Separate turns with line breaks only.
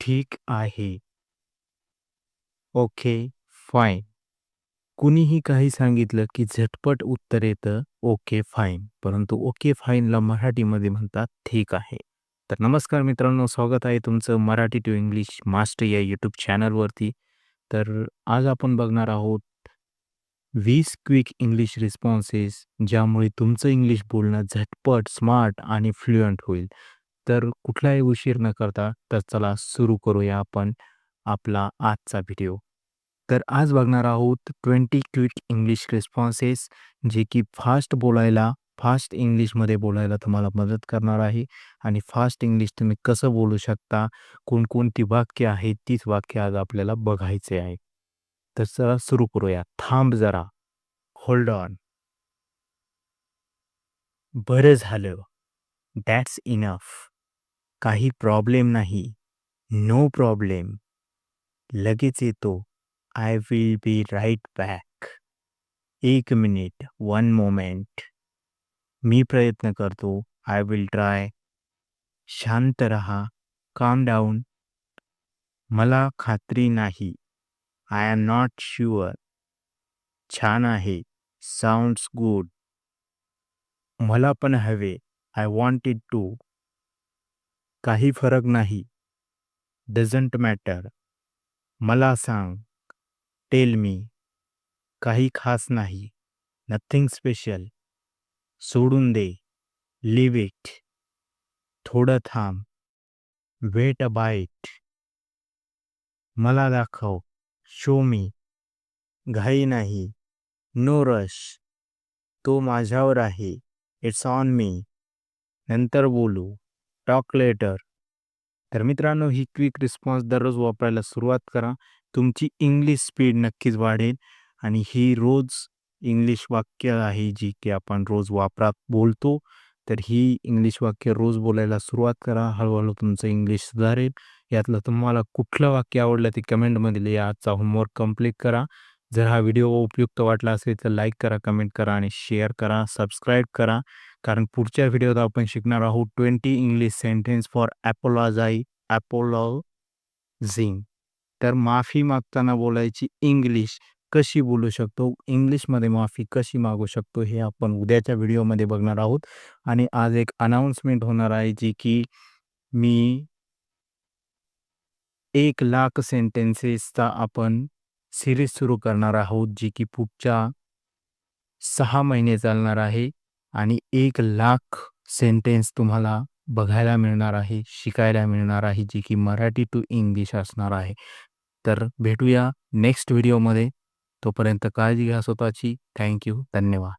ठीक आहे. Okay, fine. कुणीही काही सांगितलं की झटपट उत्तर येतं ओके फाईन. परंतु ओके फाईनला मराठीमध्ये म्हणतात ठीक आहे. तर नमस्कार मित्रांनो, स्वागत आहे तुमचं मराठी टू इंग्लिश मास्टर या यूट्यूब चॅनलवरती. तर आज आपण बघणार आहोत वीस क्विक इंग्लिश रिस्पॉन्सेस ज्यामुळे तुमचं इंग्लिश बोलणं झटपट, स्मार्ट आणि फ्लुएंट होईल. तर कुठलाही उशीर न करता तर चला सुरू करूया आपण आपला आजचा व्हिडिओ. तर आज बघणार आहोत 20 क्विक इंग्लिश रिस्पॉन्सेस जे की फास्ट बोलायला, फास्ट इंग्लिशमध्ये बोलायला तुम्हाला मदत करणार आहे आणि फास्ट इंग्लिश तुम्ही कसं बोलू शकता, कोणकोणती वाक्य आहेत, तीच वाक्य आज आपल्याला बघायचे आहे. तर चला सुरू करूया. थांब जरा. Hold on. बरं झालं. That's enough. काही प्रॉब्लेम नाही. No problem. लगेच येतो. I will be right back. एक मिनिट. One moment. मी प्रयत्न करतो. I will try. शांत रहा. Calm down. मला खात्री नाही. I am not sure. छान आहे. Sounds good. मला पण हवे. I want it too. काही फरक नाही. Doesn't matter. मला सांग. Tell me. काही खास नाही. Nothing special. सोडून दे. Leave it. थोडं थांब. Wait a bit. मला दाखव. Show me. घाई नाही. No rush. तो माझ्यावर आहे. It's on me. नंतर बोलू. Talk later. तर मित्रांनो ही क्विक रिस्पॉन्स दररोज वापरायला सुरुवात करा. तुमची इंग्लिश स्पीड नक्कीच वाढेल आणि ही रोज इंग्लिश वाक्य आहे जी की आपण रोज वापरात बोलतो. तर ही इंग्लिश वाक्य रोज बोलायला सुरुवात करा. हळूहळू तुमचं इंग्लिश सुधारेल. यातलं तुम्हाला कुठलं वाक्य आवडलं ते कमेंटमध्ये लिहा. आजचा होमवर्क कंप्लीट करा. जर हा व्हिडिओ उपयुक्त वाटला असेल तर लाईक करा, कमेंट करा आणि शेअर करा, सबस्क्राईब करा. कारण पुढच्या व्हिडिओत आपण शिकणार आहोत 20 English sentence for apologise apologising तर माफी मागताना बोलायची इंग्लिश कशी बोलू शकतो, इंग्लिशमध्ये माफी कशी मागू शकतो हे आपण उद्याच्या व्हिडिओमध्ये बघणार आहोत. आणि आज एक अनाउन्समेंट होणार आहे जी की मी एक लाख सेंटेन्सेसचा आपण सिरीज सुरू करणार आहोत जी की पुढच्या सहा महिने चालणार आहे आणि एक लाख सेंटेन्स तुम्हाला बघायला मिळणार आहे, शिकायला मिळणार आहे जी की मराठी टू इंग्लिश असणार आहे. तर भेटूया नेक्स्ट व्हिडिओमध्ये. तोपर्यंत काळजी घ्या स्वतःची. थँक्यू धन्यवाद.